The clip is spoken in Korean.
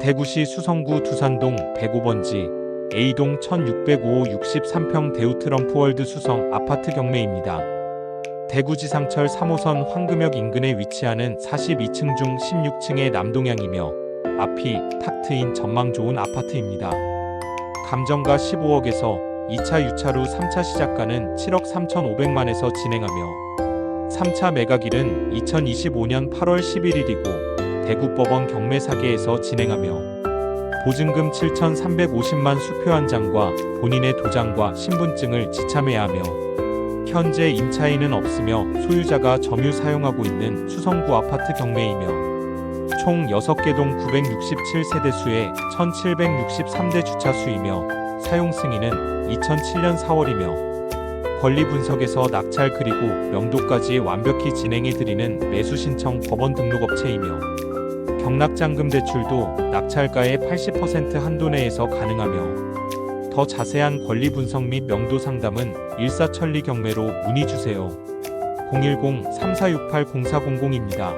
대구시 수성구 두산동 105번지 A동 1605 63평 대우 트럼프월드 수성 아파트 경매입니다. 대구지상철 3호선 황금역 인근에 위치하는 42층 중 16층의 남동향이며 앞이 탁 트인 전망 좋은 아파트입니다. 감정가 15억에서 2차 유차로 3차 시작가는 7억 3,500만에서 진행하며 3차 매각일은 2025년 8월 11일이고 대구법원 경매사계에서 진행하며 보증금 7,350만 수표 한 장과 본인의 도장과 신분증을 지참해야 하며 현재 임차인은 없으며 소유자가 점유 사용하고 있는 수성구 아파트 경매이며 총 6개 동 967세대 수의 1763대 주차 수이며 사용 승인은 2007년 4월이며 권리 분석에서 낙찰 그리고 명도까지 완벽히 진행해 드리는 매수 신청 법원 등록 업체이며 경락장금 대출도 낙찰가의 80% 한도 내에서 가능하며 더 자세한 권리 분석 및 명도 상담은 일사천리 경매로 문의 주세요. 010-3468-0400입니다.